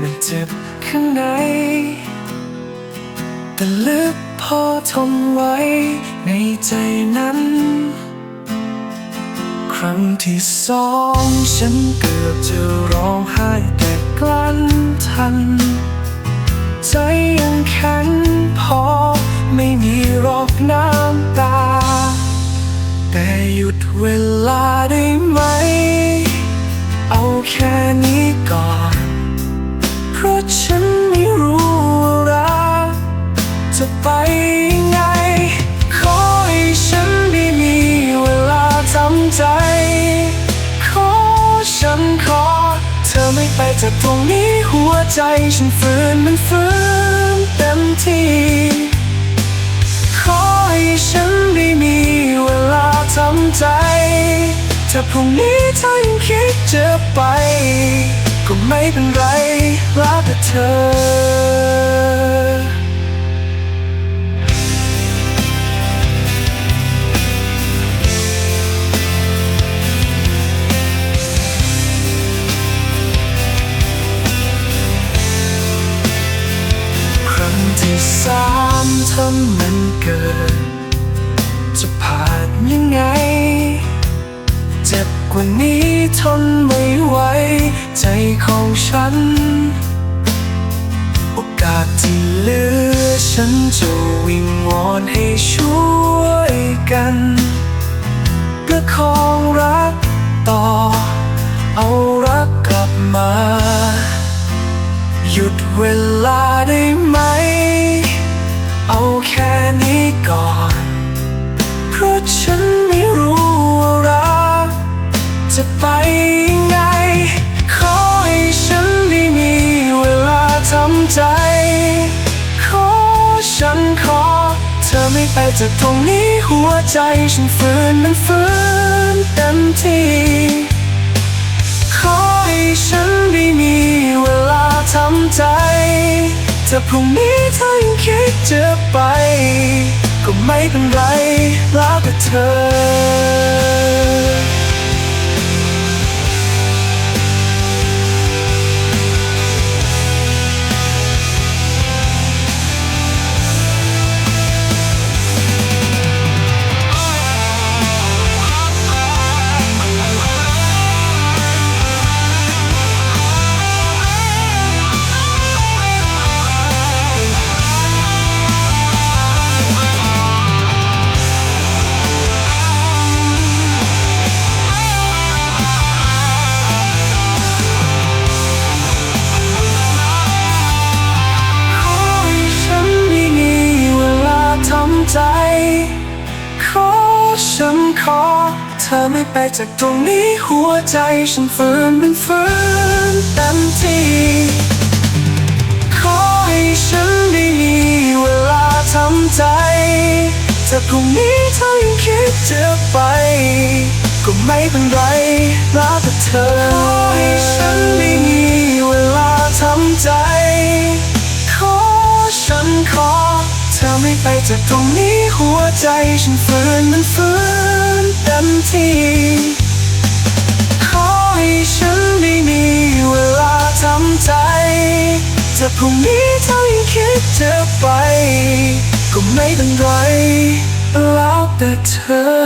มันจึบข้างใน แต่ลึกพอทนไว้ในใจนั้น ครั้งที่สองฉันเกือบจะร้องไห้แต่กลั้นทัน ใจยังแข็งพอไม่มีรอกน้ำตา แต่หยุดเวลาได้ไหม ไปไง ขอให้ฉันได้มีเวลาทำใจ ขอฉันขอ เธอไม่ไปจากตรงนี้หัวใจฉันฝืนมันฝืนเต็มที่ ขอให้ฉันได้มีเวลาทำใจถ้าพรุ่งนี้เธอยังคิดจะไป ก็ไม่เป็นไรรักแต่เธอ จะผ่านยังไง เจ็บกว่านี้ทนไม่ไหว ใจของฉัน โอกาสที่เหลือ ฉันจะวิงวอนให้ช่วยกันประคองรักต่อ เอารักกลับมา หยุดเวลาได้ไหม ไม่ไปจากตรงนี้หัวใจฉันฝืนมันฝืนเต็มที่ขอให้ฉันได้มีเวลาทำใจถ้าพรุ่งนี้เธอยังคิดจะไป ก็ไม่เป็นไรรักกับเธอ ใจ ขอฉันขอ เธอไม่ไปจากตรงนี้หัวใจฉันฝืนมันฝืนเต็มที่ขอให้ฉันได้มีเวลาทำใจถ้าพรุ่งนี้เธอยังคิดจะไป ก็ไม่เป็นไร ไปจากตรงนี้หัวใจฉันฝืนมันฝืนเต็มที่ขอให้ฉันได้มีเวลาทำใจถ้าพรุ่งนี้เธอยังคิดจะไป ก็ไม่เป็นไรแล้วแต่เธอ